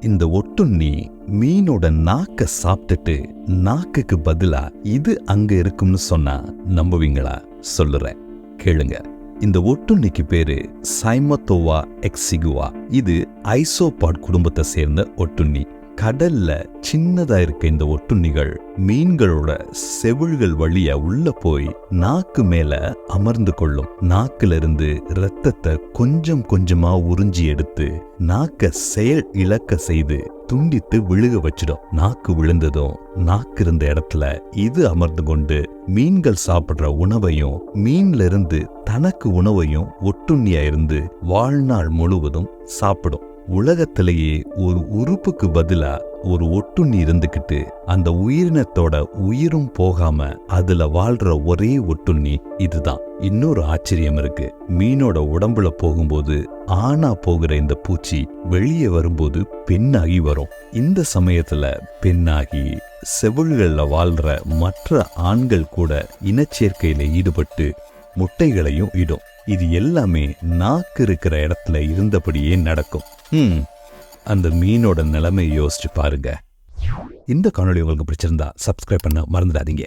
இந்த ஒட்டுண்ணி மீனோட நாக்க சாப்பிட்டுட்டு நாக்குக்கு பதிலா இது அங்க இருக்கும்னு சொன்னா நம்புவீங்களா? சொல்லுறேன். கேளுங்க. இந்த ஒட்டுண்ணிக்கு பேரு சைமத்தோவா எக்ஸிகுவா. இது ஐசோபாட் குடும்பத்தை சேர்ந்த ஒட்டுண்ணி. கடல்ல சின்னதா இருக்க இந்த ஒட்டுண்ணிகள் மீன்களோட செவிழ்கள் வழியா உள்ள போய் நாக்கு மேல அமர்ந்து கொள்ளும். நாக்குல இருந்து ரத்தத்தை கொஞ்சம் கொஞ்சமா உறிஞ்சி எடுத்து நாக்க செயல் இழக்க செய்து துண்டித்து விழுக வச்சிடும். நாக்கு விழுந்ததும் நாக்கு இருந்த இடத்துல இது அமர்ந்து கொண்டு மீன்கள் சாப்பிடுற உணவையும் மீன்ல இருந்து தனக்கு உணவையும் ஒட்டுண்ணியா இருந்து வாழ்நாள் முழுவதும் சாப்பிடும். உலகத்திலேயே ஒரு உறுப்புக்கு பதிலா ஒரு ஒட்டுண்ணி இருந்துக்கிட்டு அந்த உயிரினத்தோட உயிரும் போகாம அதுல வாழ்ற ஒரே ஒட்டுண்ணி இதுதான். இன்னொரு ஆச்சரியம் இருக்கு. மீனோட உடம்புல போகும்போது ஆணா போகிற இந்த பூச்சி வெளியே வரும்போது பெண்ணாகி வரும். இந்த சமயத்துல பெண்ணாகி செவுள்களில் வாழ்ற மற்ற ஆண்கள் கூட இனச்சேர்க்கையில ஈடுபட்டு முட்டைகளையும் இடும். இது எல்லாமே நாக்கு இருக்கிற இடத்துல இருந்தபடியே நடக்கும். அந்த மீனோட நிலைமை யோசிச்சு பாருங்க. இந்த காணொலி உங்களுக்கு பிடிச்சிருந்தா சப்ஸ்கிரைப் பண்ண மறந்துடாதீங்க.